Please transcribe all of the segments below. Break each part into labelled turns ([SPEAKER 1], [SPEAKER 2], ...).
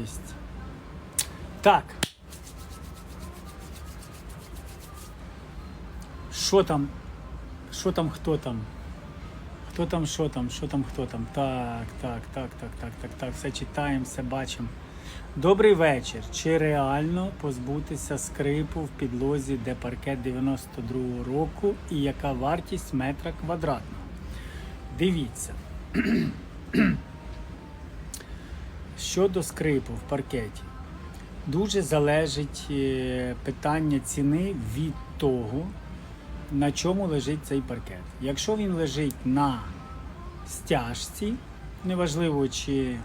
[SPEAKER 1] Єсть. Так. Що там? Що там, хто там? Хто там, що там, що там, хто там? Так, так, так, так, так, так, так. Все читаємо, все бачимо. Добрий вечір. Чи реально позбутися скрипу в підлозі, де паркет 92-го року, і яка вартість метра квадратного? Дивіться. Щодо скрипу в паркеті, дуже залежить е, питання ціни від того, на чому лежить цей паркет. Якщо він лежить на стяжці, неважливо чи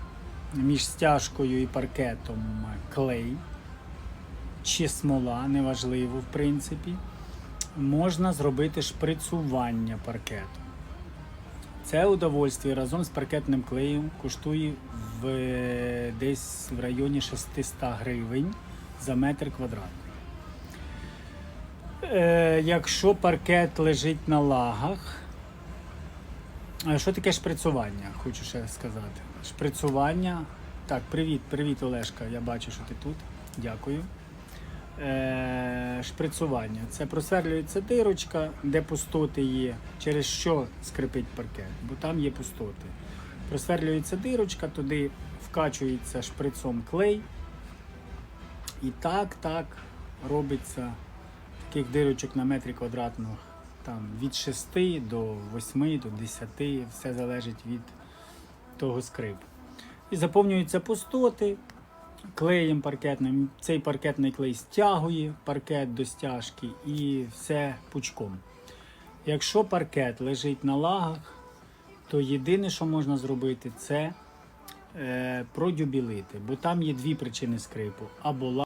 [SPEAKER 1] між стяжкою і паркетом клей чи смола, неважливо, в принципі, можна зробити шприцування паркету. Це удовольствие разом з паркетним клеєм коштує в, е, десь в районі 600 гривень за метр квадратний. Е, якщо паркет лежить на лагах, що таке шприцування? Хочу ще сказати. Шприцування. Так, привіт, привіт, Олешка. Я бачу, що ти тут. Дякую. Е, шприцування. Це просверлюється дирочка, де пустоти є, через що скрипить паркет, бо там є пустоти. Просверлюється дирочка, туди вкачується шприцом клей. І так, так робиться таких дирочок на метрі квадратного там від 6 до 8 до 10, все залежить від того скрипу. І заповнюються пустоти клеєм паркетним. Цей паркетний клей стягує паркет до стяжки і все пучком. Якщо паркет лежить на лагах, то єдине, що можна зробити, це е, продюбілити, бо там є дві причини скрипу. Або